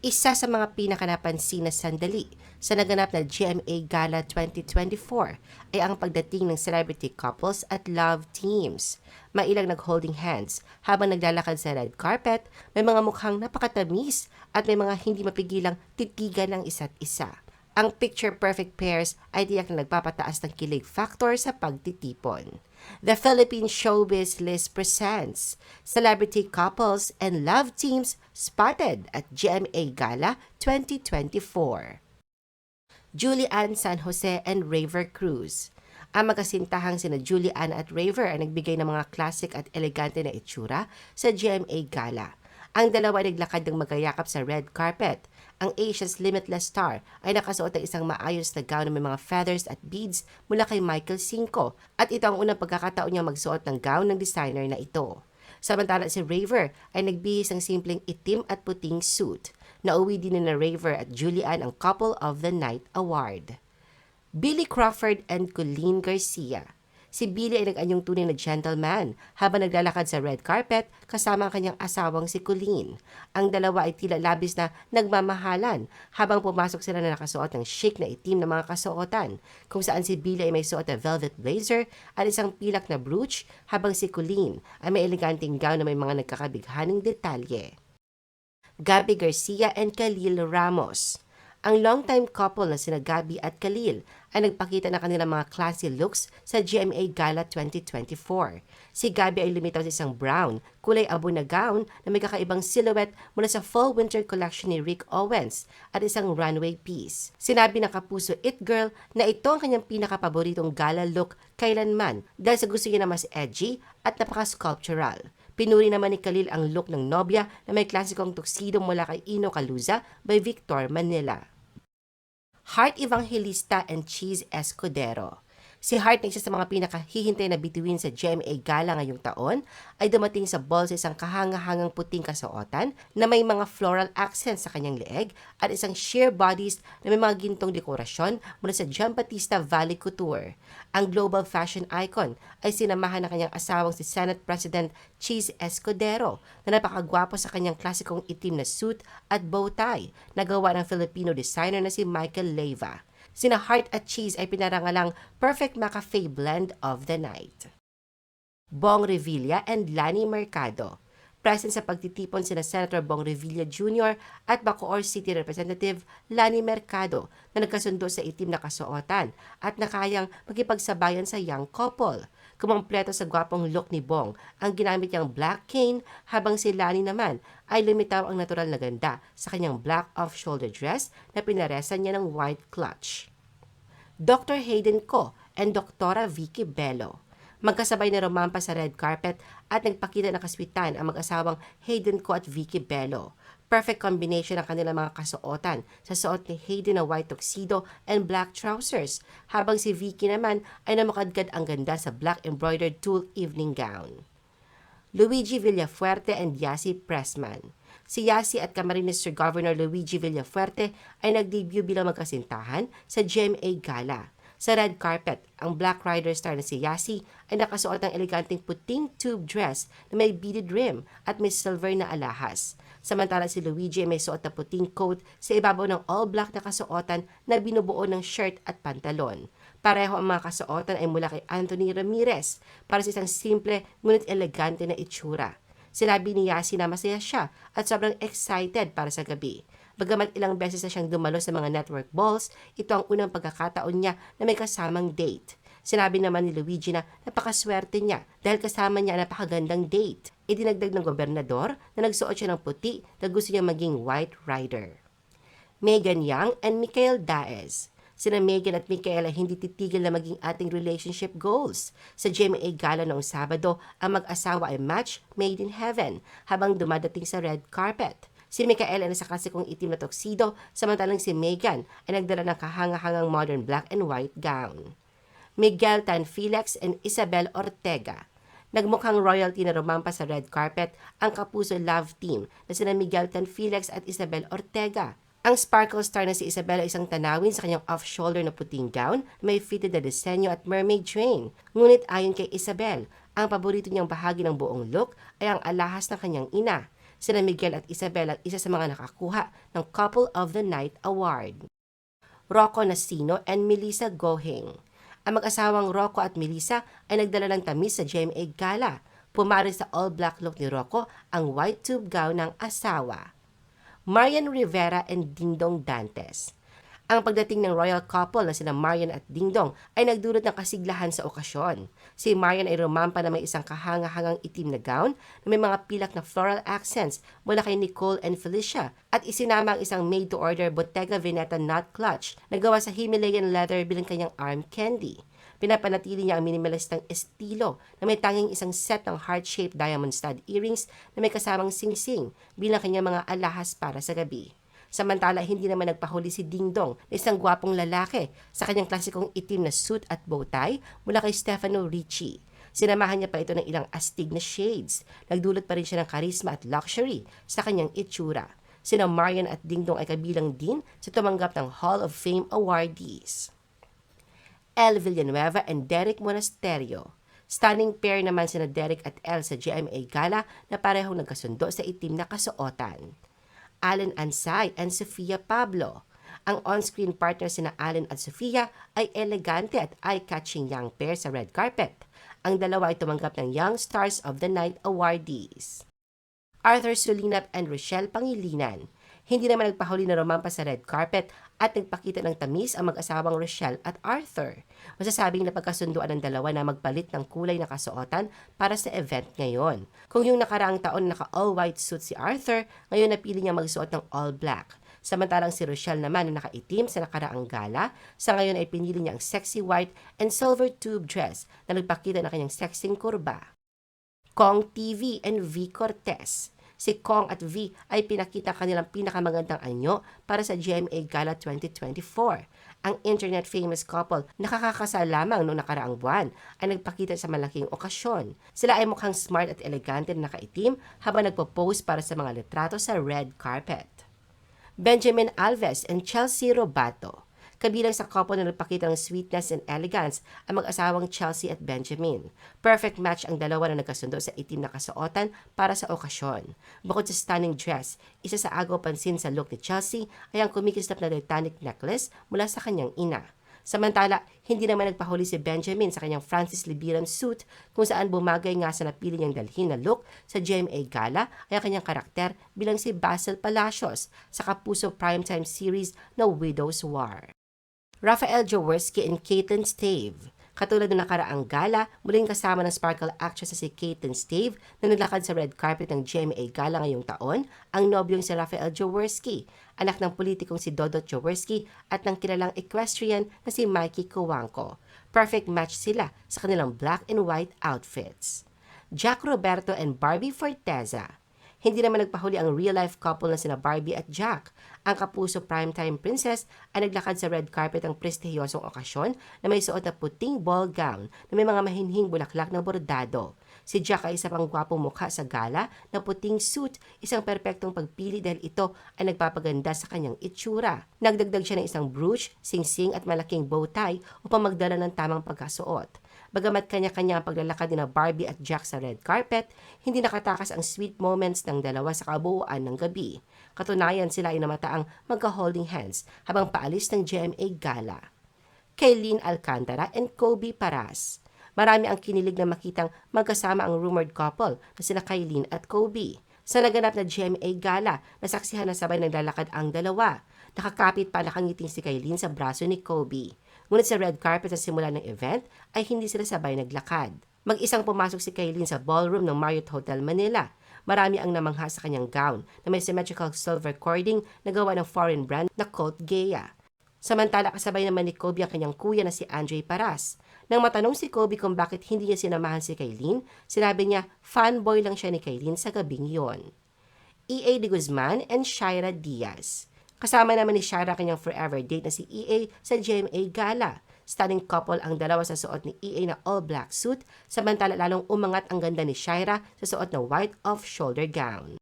Isa sa mga pinakanapansin na sandali sa naganap na GMA Gala 2024 ay ang pagdating ng celebrity couples at love teams. Mailang nag-holding hands habang naglalakad sa red carpet, may mga mukhang napakatamis at may mga hindi mapigilang titigan ng isa't isa. Ang picture-perfect pairs ay tiyak na nagpapataas ng kilig factor sa pagtitipon. The Philippine Showbiz List presents Celebrity Couples and Love Teams Spotted at GMA Gala 2024. Julian San Jose and Raver Cruz. Ang magkasintahang sina Julian at Raver ay nagbigay ng mga classic at elegante na itsura sa GMA Gala. Ang dalawa naglakad ng magayakap sa red carpet. Ang Asia's Limitless Star ay nakasuot ng isang maayos na gown na may mga feathers at beads mula kay Michael Cinco at ito ang unang pagkakataon niya magsuot ng gown ng designer na ito. Samantala si Raver ay nagbihis ng simpleng itim at puting suit. Nauwi din na Raver at Julian ang Couple of the Night Award. Billy Crawford and Colleen Garcia. Si Billy ay nag-anyong tunay na gentleman habang naglalakad sa red carpet kasama ang kanyang asawang si Colleen. Ang dalawa ay tila labis na nagmamahalan habang pumasok sila na nakasuot ng chic na itim na mga kasuotan kung saan si Billy ay may suot na velvet blazer at isang pilak na brooch habang si Colleen ay may eleganteng gown na may mga nagkakabighaning detalye. Gabby Garcia and Khalil Ramos. Ang longtime couple na sina Gabby at Khalil ay nagpakita ng kanilang mga classy looks sa GMA Gala 2024. Si Gabby ay lumitaw sa isang brown, kulay abo na gown na may kakaibang silhouette mula sa fall winter collection ni Rick Owens at isang runway piece. Sinabi ng kapuso It Girl na ito ang kanyang pinakapaboritong gala look kailanman dahil sa gusto niya na mas edgy at napaka-sculptural. Pinuri naman ni Khalil ang look ng nobya na may klasikong tuxedo mula kay Ino Caluza by Victor Manila. Heart Evangelista and Cheese Escudero. Si Hart na isa sa mga pinakahihintay na bituin sa GMA Gala ngayong taon ay dumating sa ball sa isang kahangahangang puting kasuotan na may mga floral accents sa kanyang leeg at isang sheer bodies na may mga gintong dekorasyon mula sa Giambattista Valley Couture. Ang global fashion icon ay sinamahan ng kanyang asawang si Senate President Cheese Escudero na napakagwapo sa kanyang klasikong itim na suit at bow tie na gawa ng Filipino designer na si Michael Leyva. Sina Heart at Cheese ay pinarangalang Perfect McCafe Blend of the Night. Bong Revilla and Lani Mercado. Present sa pagtitipon sina Senator Bong Revilla Jr. at Bacoor City Representative Lani Mercado na nagkasundo sa itim na kasuotan at nakayang magipagsabayan sa young couple. Kumompleto sa gwapong look ni Bong ang ginamit niyang black cane habang si Lani naman ay lumitaw ang natural na ganda sa kanyang black off-shoulder dress na pinaresan niya ng white clutch. Dr. Hayden Ko and Dr. Vicky Bello. Magkasabay na romampa sa red carpet at nagpakita ng kaswitan ang mag-asawang Hayden Ko at Vicky Bello. Perfect combination ang kanilang mga kasuotan sa suot ni Hayden na white tuxedo and black trousers, habang si Vicky naman ay namakadkad ang ganda sa black embroidered tulle evening gown. Luigi Villafuerte and Yasi Pressman. Si Yasi at Camarines Sir Governor Luigi Villafuerte ay nag-debut bilang magkasintahan sa GMA Gala. Sa red carpet, ang Black Rider star na si Yasi ay nakasuot ng eleganteng puting tube dress na may beaded rim at may silver na alahas. Samantala si Luigi ay may suot na puting coat sa ibabaw ng all-black na kasuotan na binubuo ng shirt at pantalon. Pareho ang mga kasuotan ay mula kay Anthony Ramirez para sa isang simple ngunit elegante na itsura. Sinabi ni Yasi na masaya siya at sobrang excited para sa gabi. Bagamat ilang beses na siyang dumalo sa mga network balls, ito ang unang pagkakataon niya na may kasamang date. Sinabi naman ni Luigi na napakaswerte niya dahil kasama niya ang napakagandang date. Idinagdag ng gobernador na nagsuot siya ng puti na gusto niya maging white rider. Megan Young and Mikael Daez. Sina Megan at Mikael ay hindi titigil na maging ating relationship goals. Sa GMA Gala noong Sabado, ang mag-asawa ay match made in heaven habang dumadating sa red carpet. Si Mikael ay nasa klasikong itim na tuxedo, samantalang si Megan ay nagdala ng kahangahangang modern black and white gown. Miguel Tan Felix and Isabel Ortega. Nagmukhang royalty na rumampa sa red carpet ang kapuso love team na sina Miguel Tan Felix at Isabel Ortega. Ang sparkle star na si Isabel ay isang tanawin sa kanyang off-shoulder na puting gown na may fitted na disenyo at mermaid train. Ngunit ayon kay Isabel, ang paborito niyang bahagi ng buong look ay ang alahas ng kanyang ina. Sina Miguel at Isabel ang isa sa mga nakakuha ng Couple of the Night Award. Rocco Nasino and Melissa Gohing. Ang mag-asawang Rocco at Melissa ay nagdala ng tamis sa GMA Gala. Pumari sa all-black look ni Rocco ang white tube gown ng asawa. Marian Rivera and Dingdong Dantes. Ang pagdating ng royal couple na sina Marian at Dingdong ay nagdulot ng kasiglahan sa okasyon. Si Marian ay rumampa na may isang kahanga-hangang itim na gown na may mga pilak na floral accents mula kay Nicole and Felicia at isinama ang isang made-to-order Bottega Veneta knot clutch na gawa sa Himalayan leather bilang kanyang arm candy. Pinapanatili niya ang minimalistang estilo na may tanging isang set ng heart-shaped diamond stud earrings na may kasamang singsing bilang kanyang mga alahas para sa gabi. Samantala, hindi naman nagpahuli si Ding Dong na isang gwapong lalaki sa kanyang klasikong itim na suit at bow tie mula kay Stefano Ricci. Sinamahan niya pa ito ng ilang astig na shades. Nagdulot pa rin siya ng karisma at luxury sa kanyang itsura. Sina Marian at Ding Dong ay kabilang din sa tumanggap ng Hall of Fame awardees. El Villanueva and Derek Monasterio. Stunning pair naman sina Derek at El sa GMA Gala na parehong nagkasundo sa itim na kasuotan. Allen Ansay and Sofia Pablo. Ang on-screen partner sina Allen at Sofia ay elegante at eye-catching young pair sa red carpet. Ang dalawa ay tumanggap ng Young Stars of the Night awardees. Arthur Sulinap and Rochelle Pangilinan. Hindi naman nagpahuli na romampa sa red carpet at nagpakita ng tamis ang mag-asawang Rochelle at Arthur. Masasabing na pagkasunduan ng dalawa na magpalit ng kulay na kasuotan para sa event ngayon. Kung yung nakaraang taon naka all-white suit si Arthur, ngayon napili niya magsuot ng all-black. Samantalang si Rochelle naman na nakaitim sa nakaraang gala, sa ngayon ay pinili niya ang sexy white and silver tube dress na nagpakita ng kanyang sexing kurba. Kong TV and V. Cortez si Kong at V ay pinakita kanilang pinakamagandang anyo para sa GMA Gala 2024. Ang internet famous couple nakakakasal lamang noong nakaraang buwan ay nagpakita sa malaking okasyon. Sila ay mukhang smart at elegante na nakaitim habang nagpo-pose para sa mga litrato sa red carpet. Benjamin Alves and Chelsea Robato Kabilang sa couple na nagpakita ng sweetness and elegance ang mag-asawang Chelsea at Benjamin. Perfect match ang dalawa na nagkasundo sa itim na kasuotan para sa okasyon. Bukod sa stunning dress, isa sa agaw pansin sa look ni Chelsea ay ang kumikislap na Titanic necklace mula sa kanyang ina. Samantala, hindi naman nagpahuli si Benjamin sa kanyang Francis Libiram suit kung saan bumagay nga sa napili niyang dalhin na look sa GMA Gala ay ang kanyang karakter bilang si Basil Palacios sa Kapuso Primetime series na Widow's War. Rafael Jaworski and Caitlin Stave. Katulad ng nakaraang gala, muling kasama ng Sparkle actress na si Caitlin Stave na naglakad sa red carpet ng GMA Gala ngayong taon, ang nobyong si Rafael Jaworski, anak ng politikong si Dodot Jaworski at ng kilalang equestrian na si Mikey Kuwanko. Perfect match sila sa kanilang black and white outfits. Jack Roberto and Barbie Forteza. Hindi naman nagpahuli ang real-life couple na sina Barbie at Jack. Ang kapuso primetime princess ay naglakad sa red carpet ng prestihiyosong okasyon na may suot na puting ball gown na may mga mahinhing bulaklak na bordado. Si Jack ay isa pang gwapong mukha sa gala na puting suit, isang perpektong pagpili dahil ito ay nagpapaganda sa kanyang itsura. Nagdagdag siya ng isang brooch, singsing at malaking bow tie upang magdala ng tamang pagkasuot. Bagamat kanya-kanya ang paglalakad ni Barbie at Jack sa red carpet, hindi nakatakas ang sweet moments ng dalawa sa kabuuan ng gabi. Katunayan sila ay namataang magka-holding hands habang paalis ng GMA Gala. Kaylin Alcantara and Kobe Paras. Marami ang kinilig na makitang magkasama ang rumored couple na sina Kaylin at Kobe. Sa naganap na GMA Gala, nasaksihan na sabay naglalakad ang dalawa. Nakakapit pa nakangiting si Kaylin sa braso ni Kobe. Ngunit sa red carpet sa simula ng event ay hindi sila sabay naglakad. Mag-isang pumasok si Kaylin sa ballroom ng Marriott Hotel Manila. Marami ang namangha sa kanyang gown na may symmetrical silver cording na gawa ng foreign brand na Colt Gea. Samantala kasabay naman ni Kobe ang kanyang kuya na si Andre Paras. Nang matanong si Kobe kung bakit hindi niya sinamahan si Kaylin, sinabi niya fanboy lang siya ni Kaylin sa gabing yon. E.A. de Guzman and Shaira Diaz. Kasama naman ni Shara kanyang forever date na si EA sa GMA Gala. Stunning couple ang dalawa sa suot ni EA na all-black suit, samantala lalong umangat ang ganda ni Shaira sa suot na white off-shoulder gown.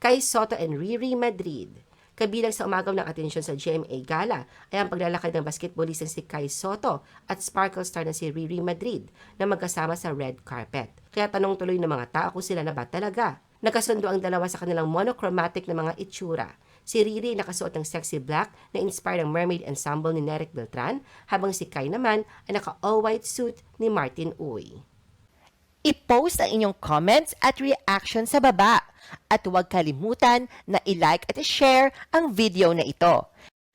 Kay Soto and Riri Madrid. Kabilang sa umagaw ng atensyon sa GMA Gala ay ang paglalakad ng basketballistang si Kai Soto at sparkle star na si Riri Madrid na magkasama sa red carpet. Kaya tanong tuloy ng mga tao kung sila na ba talaga Nagkasundo ang dalawa sa kanilang monochromatic na mga itsura. Si Riri nakasuot ng sexy black na inspired ang mermaid ensemble ni Derek Beltran, habang si Kai naman ay naka all-white suit ni Martin Uy. I-post ang inyong comments at reaction sa baba. At huwag kalimutan na i-like at i-share ang video na ito.